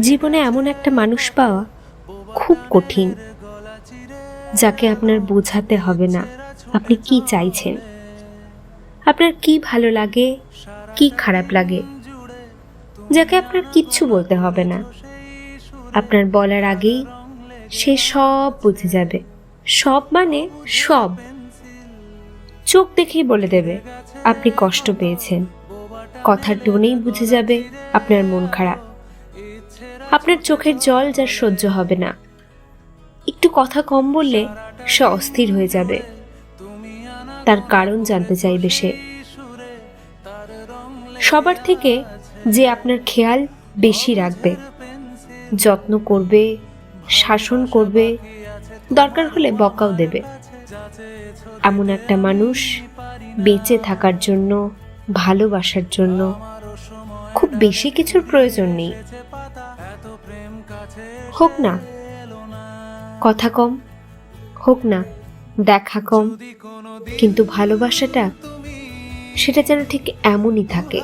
জীবনে এমন একটা মানুষ পাওয়া খুব কঠিন, যাকে আপনার বোঝাতে হবে না, আপনি কি চাইছেন? আপনার কি ভালো লাগে, কি খারাপ লাগে, যাকে আপনার কিচ্ছু বলতে হবে না। আপনার বলার আগেই সে সব বুঝে যাবে। সব মানে সব। চোখ দেখেই বলে দেবে, আপনি কষ্ট পেয়েছেন। কথার টোনেই বুঝে যাবে আপনার মন খারাপ। আপনার চোখের জল যার সহ্য হবে না। একটু কথা কম বললে সে অস্থির হয়ে যাবে। তার কারণ জানতে চাইবে সে। সবার থেকে যে আপনার খেয়াল বেশি রাখবে। যত্ন করবে, শাসন করবে, দরকার হলে বকাও দেবে। এমন একটা মানুষ বেঁচে থাকার জন্য, ভালোবাসার জন্য খুব বেশি কিছুর প্রয়োজন নেই। হোক না। কথা কম, হোক না, দেখা কম। কিন্তু ভালোবাসাটা, সেটা যেন ঠিক এমনই থাকে।